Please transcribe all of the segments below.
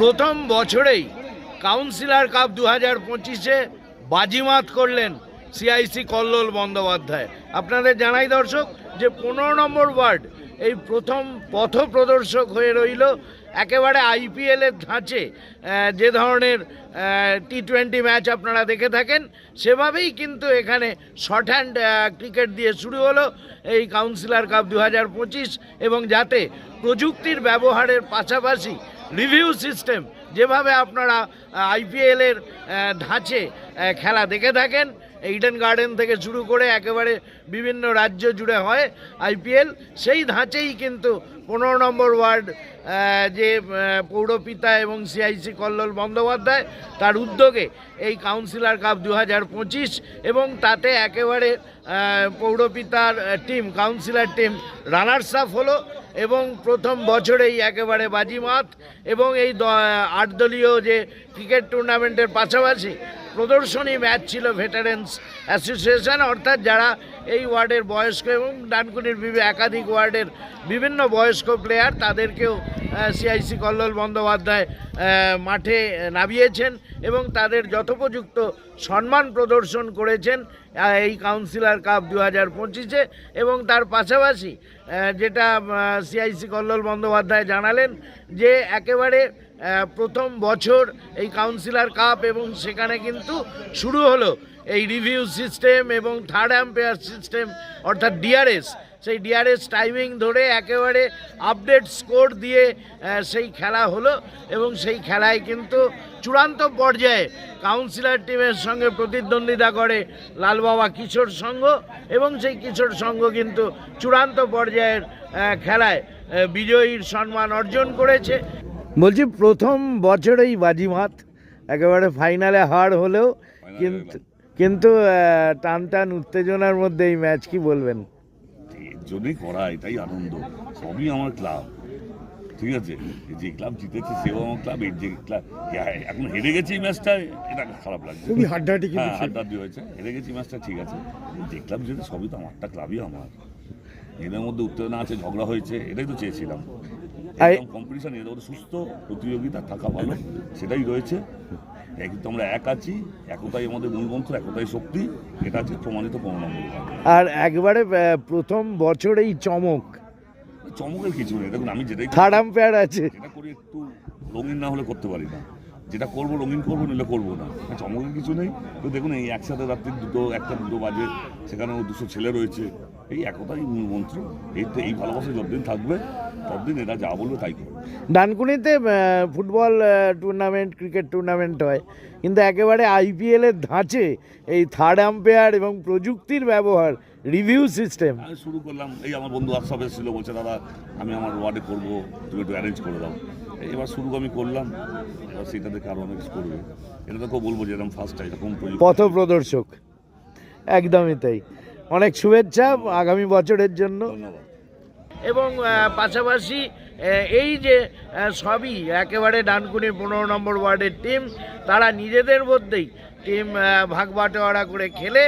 প্রথম বছরেই councillor cup দু হাজার পঁচিশে বাজিমাত করলেন সিআইসি কল্লোল বন্দ্যোপাধ্যায়। আপনাদের জানাই দর্শক যে পনেরো নম্বর ওয়ার্ড এই প্রথম পথ প্রদর্শক হয়ে রইল একেবারে আইপিএলের ধাঁচে যে ধরনের টি টোয়েন্টি ম্যাচ আপনারা দেখে থাকেন, সেভাবেই কিন্তু এখানে শর্ট হ্যান্ড ক্রিকেট দিয়ে শুরু হলো এই কাউন্সিলর কাপ দু হাজার পঁচিশ এবং যাতে প্রযুক্তির ব্যবহারের পাশাপাশি রিভিউ সিস্টেম যেভাবে আপনারা আইপিএলের ধাঁচে খেলা দেখে থাকেন ইডেন গার্ডেন থেকে শুরু করে একেবারে বিভিন্ন রাজ্য জুড়ে হয় আইপিএল। সেই ধাঁচেই কিন্তু পনেরো নম্বর ওয়ার্ড যে পৌরপিতা এবং সিআইসি কল্লোল বন্দ্যোপাধ্যায়, তার উদ্যোগে এই কাউন্সিলর কাপ দু হাজার পঁচিশ এবং তাতে একেবারে পৌরপিতার team, councillor team, runners up হলো। এবং প্রথম বছরেই একেবারে বাজিমাত এবং এই আটদলীয় যে ক্রিকেট টুর্নামেন্টের পাশাপাশি প্রদর্শনী ম্যাচ ছিল ভেটারেন্স অ্যাসোসিয়েশন অর্থাৎ যারা এই ওয়ার্ডের বয়স্ক এবং ডানকুনির একাধিক ওয়ার্ডের বিভিন্ন বয়স্ক প্লেয়ার তাদেরকেও সিআইসি কল্লোল বন্দ্যোপাধ্যায় মাঠে নামিয়েছেন এবং তাদের যথোপযুক্ত সম্মান প্রদর্শন করেছেন এই কাউন্সিলর কাপ দু হাজার পঁচিশে এবং তার পাশাপাশি যেটা সিআইসি কল্লোল বন্দ্যোপাধ্যায় জানালেন যে একেবারে প্রথম বছর এই কাউন্সিলর কাপ এবং সেখানে কিন্তু শুরু হলো। এই রিভিউ সিস্টেম এবং থার্ড অ্যাম্পেয়ার সিস্টেম অর্থাৎ ডিআরএস সেই ডিআরএস টাইমিং ধরে একেবারে আপডেট স্কোর দিয়ে সেই খেলা হলো এবং সেই খেলায় কিন্তু চূড়ান্ত পর্যায়ে কাউন্সিলর টিমের সঙ্গে প্রতিদ্বন্দ্বিতা করে লালবাবা কিশোর সংঘ এবং সেই কিশোর সংঘ কিন্তু চূড়ান্ত পর্যায়ের খেলায় বিজয়ীর সম্মান অর্জন করেছে। বলছি প্রথম বছরেই বাজিমাত একেবারে ফাইনালে হার হলেও কিন্তু কিন্তু টান টান উত্তেজনার মধ্যে এই ম্যাচ কি বলবেন? এর জন্যই করা এটাই আনন্দ। সবই আমার ক্লাব। ঠিক আছে? এই যে ক্লাব জিতেছে সেও আমার ক্লাব এই যে ক্লাব এখন হেরে গেছে এই ম্যাচটা এটা খারাপ লাগছে। খুবই হাড্ডাহাড্ডি কিন্তু হ্যাঁ হাড্ডাহাড্ডি হয়েছে। হেরে গেছি ম্যাচটা ঠিক আছে। যে ক্লাব জিতে সবই তো আমারটা ক্লাবই আমার। এদের মধ্যে উত্তেজনা আছে ঝগড়া হয়েছে এটাই তো চেয়েছিলাম। কম্পিটিশন এদের মধ্যে সুস্থ প্রতিযোগিতা থাকা ভালো সেটাই রয়েছে। কিন্তু আমরা এক আছি একতাই আমাদের মূলমন্ত্র একতাই শক্তি এটা আছে প্রমাণিত ওয়ার্ড। আর একবারে প্রথম বছরেই চমক। চমকের কিছু নেই দেখুন আমি যেটাই থার্ড আম্পায়ার আছে। যেটা করি একটু রঙিন না হলে করতে পারি না। যেটা করব রঙিন করব নিলে করব না। চমকের কিছু নেই। তো দেখুন এই একসাথে রাত্রি দুটো একটা দুটো বাজে সেখানেও দুশো ছেলে রয়েছে। এই একতাই মূল মন্ত্র এই তো এই ভালোবাসা যতদিন থাকবে ততদিন এরা যা বলবে তাই করবে। ডানকুনিতে ফুটবল টুর্নামেন্ট ক্রিকেট টুর্নামেন্ট হয়। কিন্তু একেবারে আইপিএলের ধাঁচে এই থার্ড আম্পায়ার এবং প্রযুক্তির ব্যবহার রিভিউ সিস্টেম আমি শুরু করলাম এই আমার বন্ধু আফসাব ছিল বলছে দাদা আমি আমার ওয়ার্ডে করব তুমি একটু অ্যারেঞ্জ করে দাও। এবার শুরু আমি করলাম এবার সেটা দেখে আরও অনেক করবে এটা তো কেউ বলব যে এরকম ফার্স্ট এরকম পথ প্রদর্শক একদমই তাই। অনেক শুভেচ্ছা আগামী বছরের জন্য। ধন্যবাদ। এবং পাশাপাশি এই যে সবই একেবারে ডানকুনি পনেরো নম্বর ওয়ার্ডের টিম তারা নিজেদের মধ্যেই টিম ভাগ বাটোয়ারা করে খেলে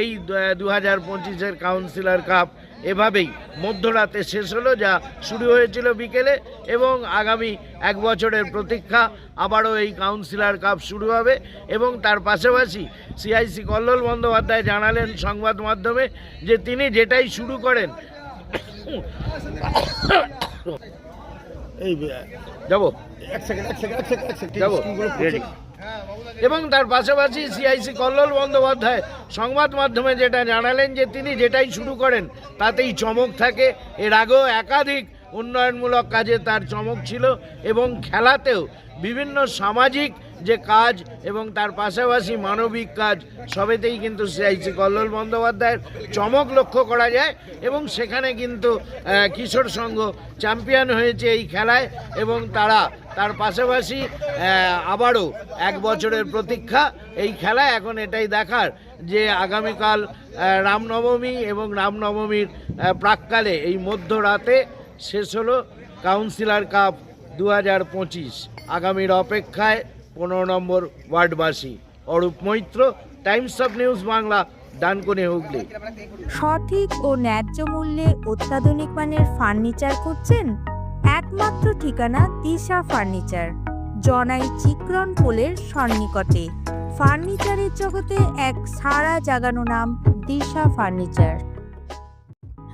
এই দু হাজার পঁচিশের কাউন্সিলর কাপ এভাবেই মধ্যরাতে শেষ হলো, যা শুরু হয়েছিল বিকেলে এবং আগামী এক বছরের প্রতীক্ষা আবারও এই কাউন্সিলর কাপ শুরু হবে এবং তার পাশাপাশি সিআইসি কল্লোল বন্দ্যোপাধ্যায় জানালেন সংবাদ মাধ্যমে যে তিনি যেটাই শুরু করেন এই যাব। এক সেকেন্ড এক সেকেন্ড এক সেকেন্ড এক সেকেন্ড যাব। এবং তার পাশাপাশি সিআইসি কল্লোল বন্দ্যোপাধ্যায় সংবাদ মাধ্যমে যেটা জানালেন যে তিনি যেটাই শুরু করেন তাতেই চমক থাকে। এর আগেও একাধিক উন্নয়নমূলক কাজে তার চমক ছিল এবং খেলাতেও বিভিন্ন সামাজিক যে কাজ এবং তার পাশাপাশি মানবিক কাজ সবেতেই কিন্তু সিআইসি কল্লোল বন্দ্যোপাধ্যায়ের চমক লক্ষ্য করা যায় এবং সেখানে কিন্তু কিশোর সংঘ চ্যাম্পিয়ন হয়েছে এই খেলায় এবং তারা তার পাশাপাশি আবারও এক বছরের প্রতীক্ষা এই খেলায়। এখন এটাই দেখার যে আগামীকাল রামনবমী এবং রামনবমীর প্রাককালে এই মধ্যরাতে শেষ হলো কাউন্সিলর কাপ দু হাজার পঁচিশ। আগামীর অপেক্ষায় পনেরো নম্বর ওয়ার্ডবাসী। Arup Maitra, Times of News Bangla, Dankuni Hooghly. সঠিক ও ন্যায্য মূল্যে অত্যাধুনিক মানের ফার্নিচার খুঁজছেন? একমাত্র ঠিকানা দিশা ফার্নিচার। জনাই চিক্রন পোলের সন্নিকটে। ফার্নিচারের জগতে এক সারা জাগানো নাম দিশা ফার্নিচার।